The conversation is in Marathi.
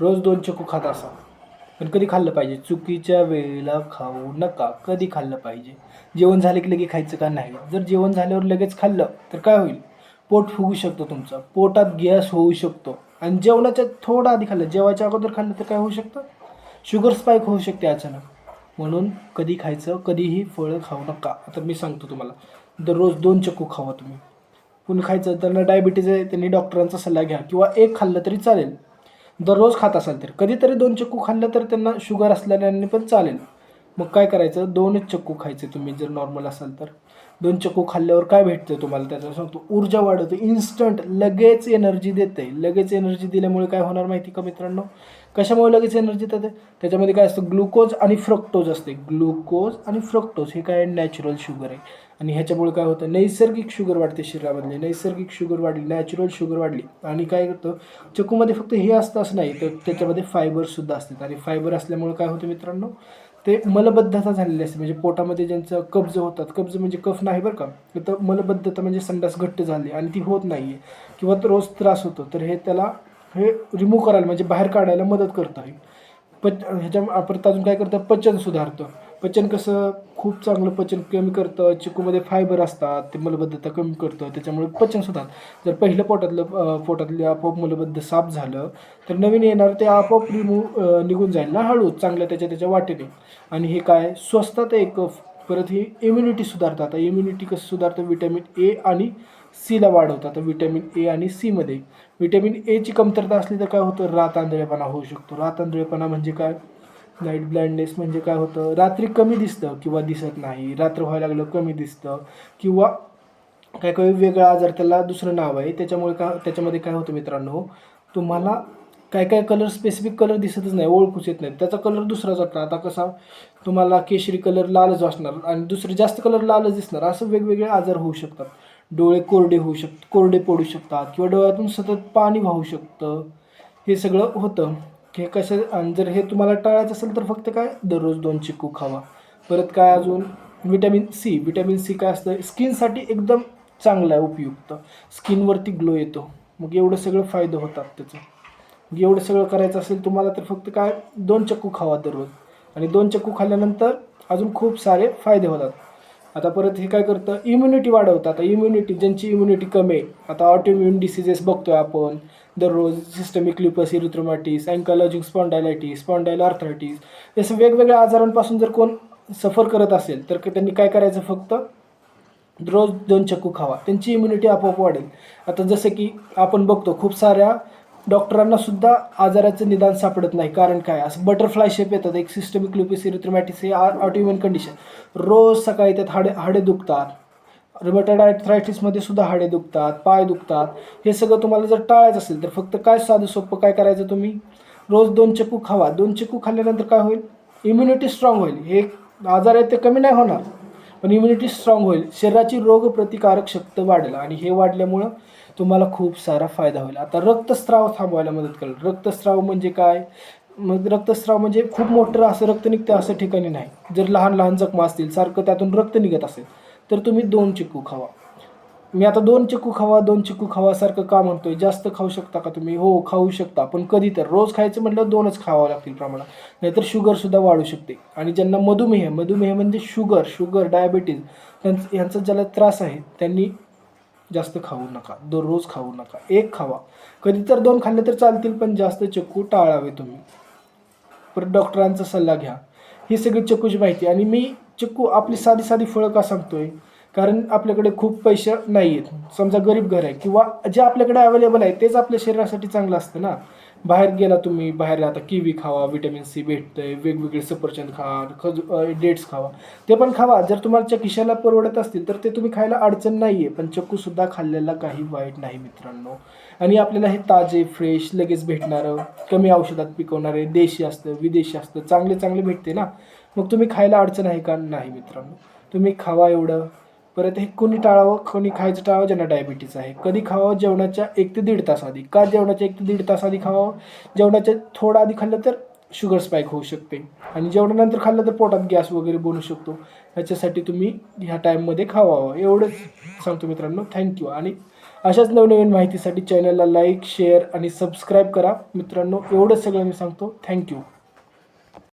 रोज दोन चक्कू खात असा. पण कधी खाल्लं पाहिजे. चुकीच्या वेळेला खाऊ नका. कधी खाल्लं पाहिजे. जेवण झालं की लगेच खायचं का नाही? जर जेवण झाल्यावर लगेच खाल्लं तर काय होईल? पोट फुगू शकतो तुमचं. पोटात गॅस होऊ शकतो. आणि जेवणाच्या थोडं आधी खाल्लं. जेवायच्या अगोदर खाल्लं तर काय होऊ शकतं? शुगर स्पाईक होऊ शकते अचानक. म्हणून कधी खायचं कधीही फळं खाऊ नका. आता मी सांगतो तुम्हाला. दररोज दोन चक्कू खावा तुम्ही. पुन्हा खायचं त्यांना डायबिटीज आहे त्यांनी डॉक्टरांचा सल्ला घ्या. किंवा एक खाल्लं तरी चालेल. दररोज खात असाल तर. कधीतरी दोन चक्कू खाल्लं तर त्यांना शुगर असल्याने पण चालेल. मग काय करायचं? दोनच चक्कू खायचे तुम्ही जर नॉर्मल असाल तर. दोन चक्कू खाल्ल्यावर काय भेटतं तुम्हाला त्याचा? सांगतो ऊर्जा वाढवतो. इन्स्टंट लगेच एनर्जी देते लगेच एनर्जी दिल्यामुळे काय होणार माहिती का मित्रांनो? कशामुळे लगेच एनर्जी देते त्याच्यामध्ये काय असतं? ग्लुकोज आणि फ्रक्टोज असते. ग्लुकोज आणि फ्रक्टोज हे काय? नॅचरल शुगर आहे. आणि ह्याच्यामुळे काय होतं? नैसर्गिक शुगर वाढते शरीरामधले. नैसर्गिक शुगर वाढली नॅचरल शुगर वाढली. आणि काय करतं चकूमध्ये फक्त हे असतं असं नाही तर त्याच्यामध्ये फायबरसुद्धा असतात आणि फायबर असल्यामुळे काय होतं मित्रांनो? ते मलबद्धता झालेली असते. म्हणजे पोटामध्ये ज्यांचं कब्ज होतात कब्ज म्हणजे कफ नाही बरं का? तर मलबद्धता म्हणजे संडास घट्ट झाली आणि ती होत नाही आहे किंवा तो रोज त्रास होतो. तर हे त्याला हे रिमूव्ह करायला म्हणजे बाहेर काढायला मदत करतं. हे पच ह्याच्या परत अजून काय करतं? पचन सुधारतं. पचन कसं? खूप चांगलं पचन कमी करतं. चिकूमध्ये फायबर असतात ते मलबद्धता कमी करतं त्याच्यामुळे पचन सुधारतं. जर पहिलं पोटातलं पोटातले पोटातलं आपोआप मलबद्ध साफ झालं तर नवीन येणार ते आपोआप रिमूव्ह निघून जाईल ना हळू चांगल्या त्याच्या त्याच्या वाटेने. आणि हे काय? स्वस्तात एक परत ही इम्युनिटी सुधारतात. आता इम्युनिटी कसं सुधारतं? विटॅमिन ए आणि सीला वाढवतात. आता विटॅमिन ए आणि सीमध्ये विटॅमिन एची कमतरता असली तर काय होतं? रात आंधळेपणा होऊ शकतो. रात आंधळेपणा म्हणजे काय? नाईट ब्लाइंडनेस म्हणजे काय होतं? रात्री कमी दिसतं किंवा दिसत नाही. रात्र व्हायला लागलं कमी दिसतं किंवा काय काही वेगळा आजार त्याला दुसरं नाव आहे. त्याच्यामुळे का त्याच्यामध्ये काय होतं मित्रांनो? तुम्हाला काय काय कलर स्पेसिफिक कलर दिसतच नाही ओळखूच येत नाही त्याचा कलर दुसरा जातो आता कसा? तुम्हाला केशरी कलर लालच असणार आणि दुसरे जास्त कलर लालच दिसणार. असं वेगवेगळे आजार होऊ शकतात. डोळे कोरडे होऊ शक कोरडे पडू शकतात किंवा डोळ्यातून सतत पाणी वाहू शकतं. हे सगळं होतं. हे कसं आणि जर हे तुम्हाला टाळायचं असेल तर फक्त काय? दररोज दोन चिक्कू खावा. परत काय अजून? Vitamin C. विटॅमिन सी काय असतं? स्किनसाठी एकदम चांगलं आहे उपयुक्त. स्किनवरती ग्लो येतो. मग एवढं सगळं फायदे होतात त्याचं. मग एवढं सगळं करायचं असेल तुम्हाला तर फक्त काय? दोन चक्कू खावा दररोज. आणि दोन चक्कू खाल्ल्यानंतर अजून खूप सारे फायदे होतात. आता परत हे काय करतं? इम्युनिटी वाढवतं. आता इम्युनिटी ज्यांची इम्युनिटी कमी आहे आता ऑटोम्युन डिसिजेस बघतोय आपण. दररोज systemic lupus erythematosus ankylosing spondylitis spondyloarthritis असं वेगवेगळ्या आजारांपासून जर कोण सफर करत असेल तर त्यांनी काय करायचं फक्त? रोज दोन चक्कू खावा. त्यांची इम्युनिटी आपोआप वाढेल. आता जसं की आपण बघतो खूप साऱ्या डॉक्टरांना सुद्धा आजाराचं निदान सापडत नाही. कारण काय? असं बटरफ्लाय शेप येतात. एक सिस्टमिक लुपिस इरिथ्रोमॅटिस हे ऑटोइम्युन कंडिशन रोज सकाळी त्यात हाडे हाडे दुखतात. रिमोटेड आर्थरायटिसमध्ये सुद्धा हाडे दुखतात पाय दुखतात. हे सगळं तुम्हाला जर टाळायचं असेल तर फक्त काय साधं सोपं काय करायचं तुम्ही? रोज दोन चक्कू खावा. दोन चक्कू खाल्ल्यानंतर काय होईल? इम्युनिटी स्ट्रॉंग होईल. हे आजार आहेत ते कमी नाही होणार. पण इम्युनिटी स्ट्रॉंग होईल. शरीराची रोगप्रतिकारक शक्ती वाढेल आणि हे वाढल्यामुळं तुम्हाला खूप सारा फायदा होईल. आता रक्तस्राव थांबवायला मदत करेल. रक्तस्राव म्हणजे काय? मग रक्तस्राव म्हणजे खूप मोठं असं रक्त निघतं असं ठिकाणी नाही. जर लहान लहान जखमा असतील सारखं त्यातून रक्त निघत असेल तर तुम्ही दोन चिक्कू खावा. मी आता दोन चिक्कू खावा दोन चिक्कू खावा सारखं का म्हणतोय? जास्त खाऊ शकता का तुम्ही? हो खाऊ शकता पण कधी तर रोज खायचं म्हटलं दोनच खावं लागतील प्रमाणात. नाहीतर शुगरसुद्धा वाढू शकते. आणि ज्यांना मधुमेह मधुमेह म्हणजे शुगर शुगर डायबिटीज त्यांचं यांचा ज्याला त्रास आहे त्यांनी जास्त खाऊ नका. दररोज खाऊ नका. एक खावा. कधी तर दोन खाल्ले तर चालतील पण जास्त चक्कू टाळावे तुम्ही. परत डॉक्टरांचा सल्ला घ्या. ही सगळी चक्कूची माहिती. आणि मी चक्कू आपली साधी साधी फळं का सांगतोय? कारण आपल्याकडे खूप पैसे नाही आहेत समजा गरीब घर आहे किंवा जे आपल्याकडे अवेलेबल आहे तेच आपल्या शरीरासाठी चांगलं असतं ना. बाहेर गेला तुम्ही बाहेर आता किवी खावा विटॅमिन सी भेटतंय वेगवेगळे सफरचंद खा खजू डेट्स खावा. ते पण खावा. जर तुम्हाला खिशाला परवडत असतील तर ते तुम्ही खायला अडचण नाही आहे पण चक्कूसुद्धा खाल्लेला काही वाईट नाही मित्रांनो. आणि आपल्याला हे ताजे फ्रेश लगेच भेटणारं कमी औषधात पिकवणारे देशी असतं विदेशी असतं चांगले चांगले भेटते ना. मग तुम्ही खायला अडचण आहे का? नाही मित्रांनो. तुम्ही खावा एवढं. परत हे कोणी टाळावं कोणी खायचं टाळावं ज्यांना डायबिटीज आहे. कधी खावं जेवणाच्या एक ते दीड तास आधी. का जेवणाच्या एक ते दीड तास आधी खावावं? जेवणाच्या थोडं आधी खाल्लं तर शुगर स्पाईक होऊ शकते. आणि जेवणानंतर खाल्लं तर पोटात गॅस वगैरे बनू शकतो. ह्याच्यासाठी तुम्ही ह्या टाईममध्ये खावावं. एवढंच सांगतो मित्रांनो. थँक्यू आणि अशाच नवनवीन माहितीसाठी चॅनलला लाईक शेअर आणि सबस्क्राईब करा. मित्रांनो एवढंच सगळं मी सांगतो. थँक्यू